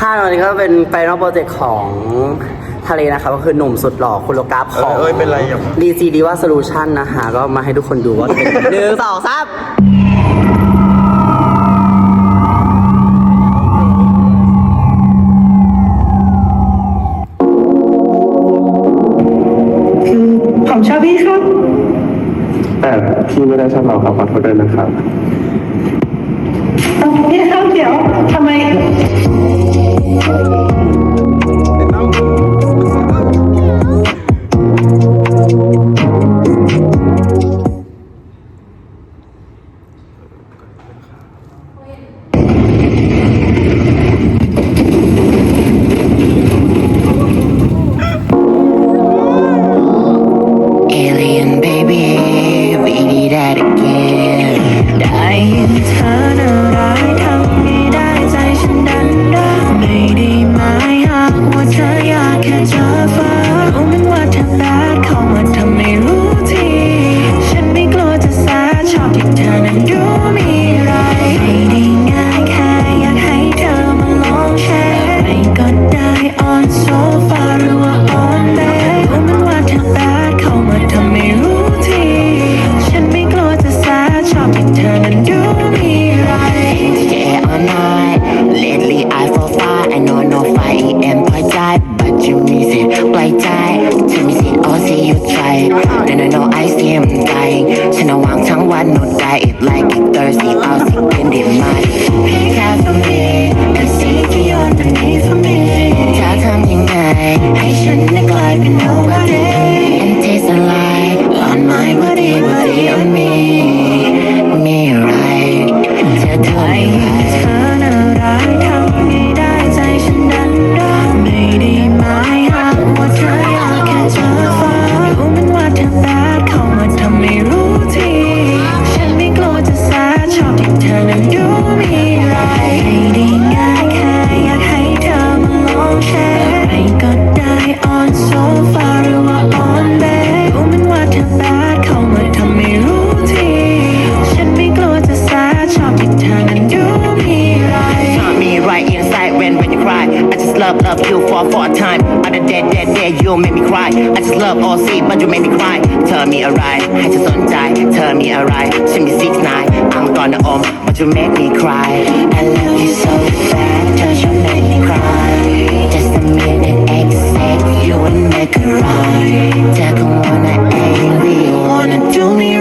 ห้าวันนี้ก็เป็นไฟนอลโปรเจกต์ของทะเลนะคะก็คือหนุ่มสุดหล่อคุณโลกราฟของเอ้ยเป็นไรอย่างดีซีดีว่าโซลูชันนะคะก็มาให้ทุกคนดูว่าเป็นหนึ่งสองสามผมชอบพี่ครับ แต่พี่ไม่ได้ชอบเราครับขอโทษด้วยนะครับเอ้าพี่ครับเดี๋ยวทำไม Oh. Love love you for for a time. Other dead dead dead you make me cry. I just love all see but you make me cry. Tell me alright, ให้เธอสนใจ Tell me alright, ฉันมี six nine. I'm gonna om but you make me cry. I love you so bad, เธอชอบ make me cry. Just a minute exact, you would make it right. เธอคง wanna angry wanna do me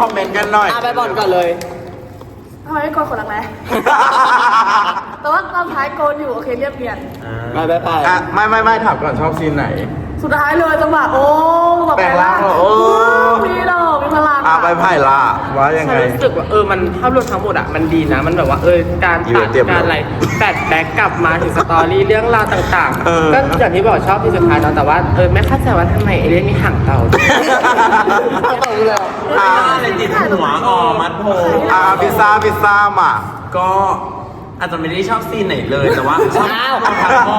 คอมเมนต์กันหน่อยอะไปบอลก่อนเลย ทำไมไม่โกนขนรักแร้แต่ว่าตอนท้ายโกนอยู่ โอเคเรียบเรียน ไปไปไปอะไม่ไม่ไม่ถามก่อนชอบซีนไหน สุดท้ายเลยจังหวะโอ้แบบแปลงร่างเหรอโอ้มีหรอมี พลังอะไปไพ่ละว่ายังไงรู้สึกว่าเออมันภาพรวมทั้งหมดอะมันดีนะ มันแบบว่าเออการอยู่ตัดเตรียมการอะไรแบดแบ็กกลับมาถึงสตอรี่เรื่องราวต่างเออ ๆ ก็อย่างที่บอกชอบที่สุดท้ายเนาะแต่ว่าเออไม่เข้าใจว่าทำไมไอเรื่องนี้ห่างเต่าอะอะไรติดหัวอะพิซซ่าพิซซ่ามาก็อาจจะไม่ได้ชอบซีนไหนเลยแต่ว่าชอบอ้าวความพักผ่อ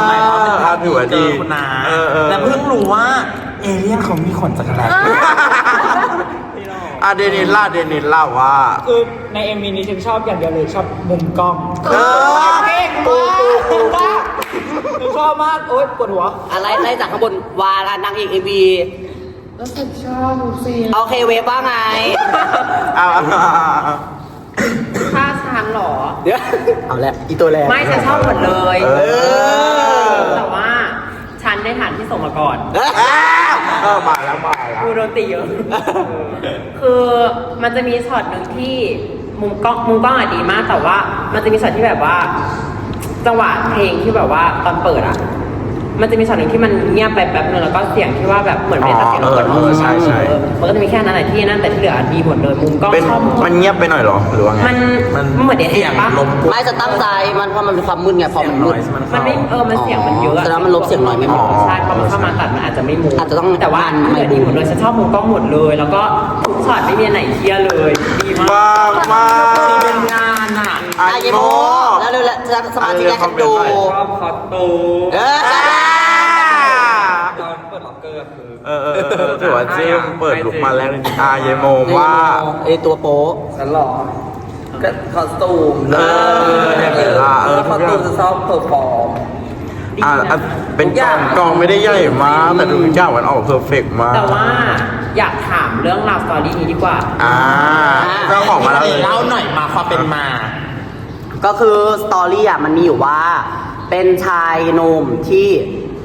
นหมายความว่าอ่าถือว่าดีเจอคุณนาเออเออแล้วเพิ่งรู้ว่า เอเลี่ยนเขามีขนจักรแล อะเดนิสล่าเดนิสล่าว่า คือในเอ็มวีนี้ฉันชอบอย่างเดียวเลยชอบมุมกล้องเออเก่งมากฉันชอบมากโอ๊ยปวดหัว อะไรไล่จากข้างบนวาลานางเอกเอวีรู้สึกชอบซีนโอเคเวฟว่าไงเอาเอาเอาเอาท่าช้างเหรอ เดี๋ยวเอาแล้วอีตัวแรงไม่ฉันชอบหมดเลย เออ แต่ว่าฉันได้ฐานที่ส่งมาก่อน เออมาแล้วมาแล้ว กูโดนตีเยอะ คือมันจะมีช็อตหนึ่งที่มุมกล้องมุมกล้องอะดีมาก แต่ว่า มันจะมีช็อตที่แบบว่า จังหวะเพลงที่แบบว่าตอนเปิดอะ มันจะมีช็อตหนึ่งที่มันเงียบไปแป๊บนึงแล้วก็เสียงที่ว่าแบบเหมือนไม่ได้ตัดเสียงอ๋อเออก่อนเออใช่ใช่ เออมันก็จะมีแค่นั้นแหละที่นั่นแต่ที่เหลือดีหมดเลยมุมกล้องเป็นชอบหมด มันเงียบไปหน่อยเหรอหรือว่าไงมันมันมันเหมือนเด็ดเสียงปะลมกวน ไม่จะตั้งใจมันเพราะมันเป็นความมึนไงพอมันมึนมันมันไม่เออมันเสียงมันเยอะอะแสดงว่ามันลบเสียงน้อยไม่หมดใช่พอมันเข้ามาตัดมันอาจจะไม่มูอาจจะต้องแต่ว่ามันเหมือนดีหมดเลยฉันชอบมุมกล้องหมดเลย แล้วก็ทุกช็อตไม่มีอันไหนเคลียร์เลยดีมากบ้างมากเป็นงานอะ ไออาเยโมโม แล้วเร็วๆจะสมาธิแรกกันดูชอบคอสตูม เออ เออเออเออเออถือว่าเจมเปิดลุกมาแล้วจริงๆอาเยโมว่าไอตัวโป๊ะฉันหรอก็คอสตูมเออเนี่ยเวลาเออทุกอย่างจะชอบเพอร์ฟอร์มอะเป็นกองกองไม่ได้ใหญ่มากแต่ทุกอย่างมันออกเพอร์เฟกต์มากแต่ว่าอยากถามเรื่องราวสตอรี่นี้ดีกว่า อ่าเจ้าของมาแล้วเลยเล่าหน่อยมาความเป็นมา ก็คือสตอรี่อะมันมีอยู่ว่า เป็นชายหนุ่มที่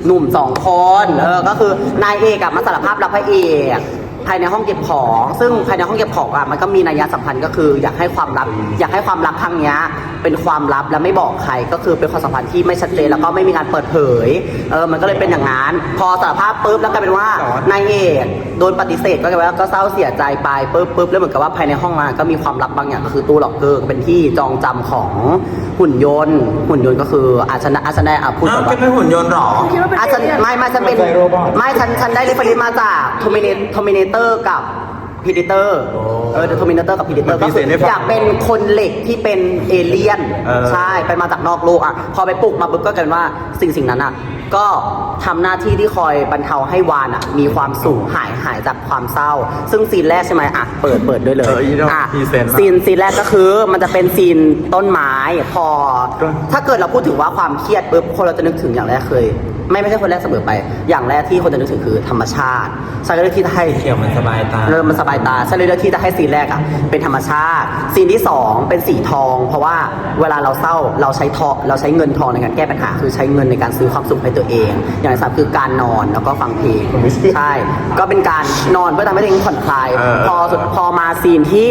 หนุ่มสองคนเออก็คือนายเอกอะมาสารภาพรักพระเอก ภายในห้องเก็บของ ซึ่งภายในห้องเก็บของอะมันก็มีนัยสำคัญก็คือ อยากให้ความลับ อยากให้ความลับครั้งเนี้ยเป็นความลับและไม่บอกใครก็คือเป็นความสัมพันธ์ที่ไม่ชัดเจนแล้วก็ไม่มีการเปิดเผยเออมันก็เลยเป็นอย่างนั้นพอสารภาพปุ๊บแล้วกลายเป็นว่านายเอกโดนปฏิเสธก็กลายเป็นว่าก็เศร้าเสียใจไปปุ๊บปุ๊บแล้วเหมือนกับว่าภายในห้องนั้นก็มีความลับบางอย่างก็คือตู้ล็อกเกอร์เป็นที่จองจำของหุ่นยนต์ หุ่นยนต์ก็คืออาชนะอาชนะอะพูดอ้าวแบบแกเป็นหุ่นยนต์เหรอคิดว่าเป็นอาฉันเอเลี่ยนไม่ไม่ฉันเป็นไม่ฉันฉันได้เรฟเฟรนซ์มาจากโทมิเนโทมิเนเตอร์กับพีดิเตอร์เออโทมิเนเตอร์กับพีดิเตอร์มันก็คือพิเศษให้ฟังอยากเป็นคนเหล็กที่เป็นเอเลี่ยน เออ ใช่ ไปมาจากนอกโลกอะ พอไปปลุกมาปุ๊บก็กลายเป็นว่าสิ่งสิ่งนั้นอะ ก็ทำหน้าที่ที่คอยบรรเทาให้วานอะมีความสุขหายหายจากความเศร้า ซึ่งซีนแรกใช่ไหมอะเปิดเปิดด้วยเลยเอออีดอกอะพรีเซนต์อะซีนซีนแรกก็คือมันจะเป็นซีนต้นไม้พอ ถ้าเกิดเราพูดถึงว่าความเครียดปุ๊บคนเราจะนึกถึงอย่างแรกเคย ไม่ไม่ใช่คนแรกเสมอไป อย่างแรกที่คนจะนึกถึงคือธรรมชาติฉันก็เลยที่จะให้ เขียวมันสบายตา เริ่มมันสบายตาฉันเลยเลือกที่จะให้ซีนแรกอะเป็นธรรมชาติ ซีนที่สองเป็นสีทอง เพราะว่าเวลาเราเศร้าเราใช้ทองเราใช้เงินทองในการแก้ปัญหา คือใช้เงินในการซื้อความสุขให้ตัวเอง อย่างที่สามคือการนอนแล้วก็ฟังเพลงใช่ ก็เป็นการนอนเพื่อทำให้ตัวเองผ่อนคลาย เออ พอสุดพอมาซีนที่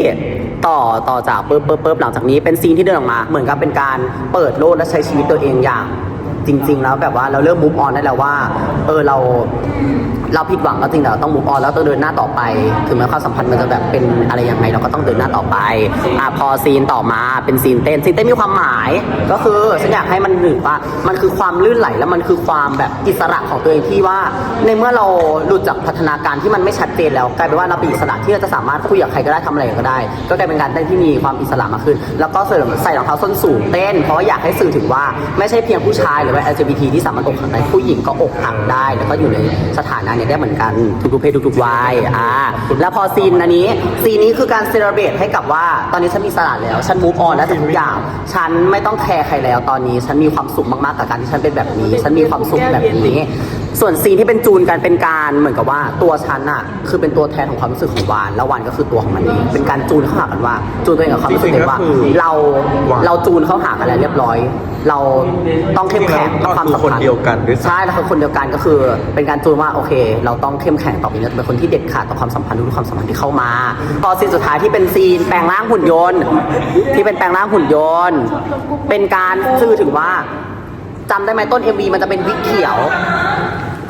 ต่อต่อจากปุ๊บปุ๊บปุ๊บหลังจากนี้เป็นซีนที่เดินออกมา เหมือนกับเป็นการเปิดโลกและใช้ชีวิตตัวเองอย่าง จริง ๆ แล้วแบบว่าเราเริ่มมูฟออนได้แล้วว่า เออเรา เราผิดหวังก็จริงแต่เราต้องมูฟออนแล้วต้องเดินหน้าต่อไป ถึงแม้ความสัมพันธ์มันจะแบบเป็นอะไรยังไงเราก็ต้องเดินหน้าต่อไปอะพอซีนต่อมาเป็นซีนเต้นซีนเต้นมีความหมาย ก็คือฉันอยากให้มันหนึ่งว่ามันคือความลื่นไหลแล้วมันคือความแบบอิสระของตัวเองที่ว่า ในเมื่อเราหลุดจากพัฒนาการที่มันไม่ชัดเจนแล้วกลายเป็นว่าเราเป็นอิสระที่เราจะสามารถคุยกับใครก็ได้ทำอะไรก็ได้ ก็กลายเป็นการเต้นที่มีความอิสระมากขึ้น แล้วก็ใส่ใส่รองเท้าส้นสูงเต้น เพราะว่าอยากให้สื่อถึงว่าไม่ใช่เพียงผู้ชายหรือว่า LGBT ที่สามารถอกหักได้ผู้หญิงก็อกหักได้ แล้วก็อยู่ในสถานะเนี้ได้เหมือนกันทุกๆเพศทุกๆวัยอ่าแล้วพอซีนอันนี้ซีนนี้คือการเซเลบรตให้กับว่า ตอนนี้ฉันมีอิสระแล้ว ฉันมูฟออนแล้วจากทุกอย่าง ฉันไม่ต้องแคร์ใครแล้วตอนนี้ ฉันมีความสุขมากๆกับการที่ฉันเป็นแบบนี้ ฉันมีความสุขแบบนี้ ส่วนซีนที่เป็นจูนกันเป็นการเหมือนกับว่าตัวฉันอะคือเป็นตัวแทนของความรู้สึกของวานแล้ววานก็คือตัวของมันเองเป็นการจูนเข้าหากันว่า จูนตัวเองกับความรู้สึกตัวเองว่าจริงๆก็คือเราวานเราจูนเข้าหากันแล้วเรียบร้อย เราต้องเข้มแข็งต่อความสัมพันธ์เราคือคนเดียวกันด้วยซ้ำใช่เราคือคนเดียวกันก็คือ เป็นการจูนว่าโอเค เราต้องเข้มแข็งต่อไปนี้เป็นคนที่เด็ดขาดต่อความสัมพันธ์ทุกๆความสัมพันธ์ที่เข้ามาพอซีนสุดท้ายที่เป็นซีนแปลงร่างหุ่นยนต์ ที่เป็นแปลงร่างหุ่นยนต์ เป็นการสื่อถึงว่าจำได้ไหมต้น MV มันจะเป็นวิกเขียว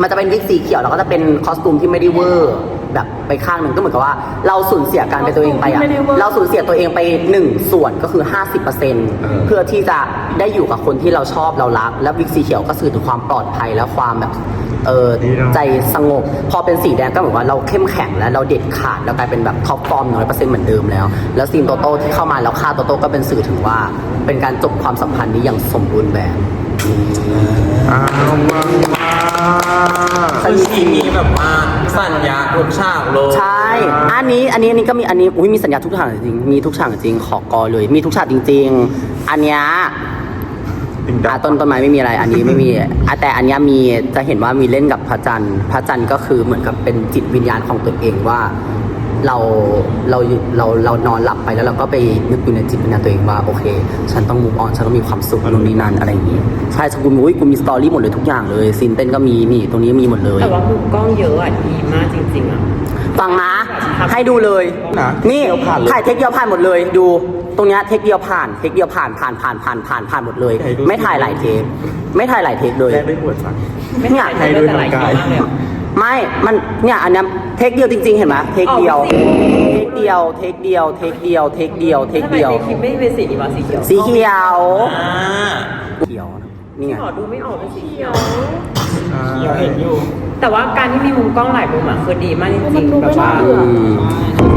มันจะเป็นวิกสีเขียวแล้วก็จะเป็นคอสตูมที่ไม่ได้เวอร์แบบไปข้างหนึ่งก็เหมือนกับว่า เราสูญเสียการเป็นตัวเองไปอะไม่ได้เวอร์ เราสูญเสียตัวเองไปหนึ่งส่วนก็คือ 50%เพื่อที่จะได้อยู่กับคนที่เราชอบเรารัก และวิกสีเขียวก็สื่อถึงความปลอดภัยและความแบบเออใจสงบ พอเป็นสีแดงก็เหมือนว่าเราเข้มแข็งแล้วเราเด็ดขาดแล้วกลายเป็นแบบท็อปฟอร์มน้อยเปอร์เซ็นต์เหมือนเดิมแล้ว แล้วซีนโตโต้ที่เข้ามาแล้วฆ่าโตโต้ก็เป็นสื่อถึงว่า เป็นการจบความสัมพันธ์นี้อย่างสมบูรณ์แบบ อ้าวมากมากคือซีนนี้แบบว่าสัญญาทุกฉากเลยใช่ อันนี้อันนี้อันนี้ก็มีอันนี้อุ้ยมีสัญญาทุกฉากจริงมีทุกฉากจริงขอกอเลย มีทุกฉากจริง ๆ อันเนี้ยติงดัอะต้นต้นไม้ไม่มีอะไร อันนี้ไม่มีอะแต่อันเนี้ยมีจะเห็นว่ามีเล่นกับพระจันทร์พระจันทร์ก็คือเหมือนกับเป็นจิตวิญญาณของตัวเองว่า เราเราเราเรานอนหลับไปแล้วเราก็ไปนึกอยู่ในจิตวิญญาณตัวเองว่าโอเค ฉันต้องมูฟออนฉันต้องมีความสุขนู่นนี่นั่นอะไรอย่างงี้ใช่สกุลอุ้ยกูมีสตอรี่หมดเลยทุกอย่างเลยซีนเต้นก็มีนี่ตรงนี้มีหมดเลยแต่ว่ามุมกล้องเยอะอะดีมากจริงๆอะฟังนะให้ดูเลยนะนี่เดียวผ่านเลยถ่ายเทคเดียวผ่านหมดเลย ดูตรงเนี้ยเทคเดียวผ่านเทคเดียวผ่านผ่านผ่านผ่านผ่านผ่านหมดเลยให้ดูไม่ถ่ายหลายเทคไม่ถ่ายหลายเทคเลยแลกด้วยหัวใจไม่เนี่ยถ่ายเลยแต่หลายคิวมากเลยอะ ไม่ มันเนี่ยอันเนี้ยเทคเดียวจริง ๆ เห็นไหมเทคเดียวอ๋อเทคเดียว เทคเดียว เทคเดียว เทคเดียว เทคทำไมเดียวในคลิปไม่เป็นสีนี้วะสีเขียวสีเขียว อ่าเขียวนี่ไง ขอดูไม่ออกเป็นสีเขียวเขียวเห็นอยู่แต่ว่าการที่มีมุมกล้องหลายมุมอะคือดีมากจริงๆแบบว่าอืม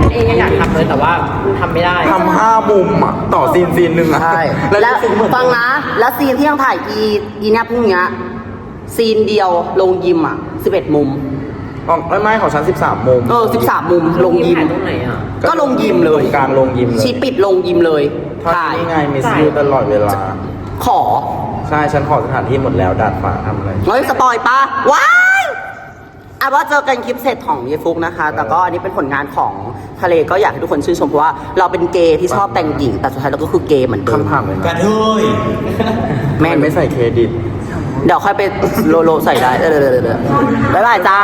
ฉันเองก็อยากทำเลยแต่ว่ามันทำไม่ได้ ทำห้ามุมอะ ต่อซีนซีนหนึ่งอะใช่ แล้วแล้วรู้สึกเหมือน ฟังนะ แล้วซีนที่ยังถ่ายอีอีเนี่ยพรุ่งเนี้ย ซีนเดียวลงยิมอะ11มุม อ๋อไม่ไม่ของฉัน13มุมเออ13มุมลงยิม ถ่ายตรงไหนอะ ก็ลงยิมเลย ตรงกลางลงยิมเลยชีปิดลงยิมเลยท่อนถ่ายนี้ไงมิสยูตลอดเวลา ขอใช่ฉันขอสถานที่หมดแล้วดาดฟ้าทำอะไร เฮ้ยสปอยปะว้ายอะว่าเจอกันคลิปเสร็จของเยฟุกนะคะ แต่ก็อันนี้เป็นผลงานของทะเลก็อยากให้ทุกคนชื่นชมเพราะว่าเราเป็นเกย์ที่ชอบแต่งหญิงแต่สุดท้ายเราก็คือเกย์เหมือนเดิมคำถามเลยกระนะเทยแม่น ไม่ใส่เครดิต เดี๋ยวค่อยไปโลโลใส่ได้เออๆๆๆบ๊ายบายจ้า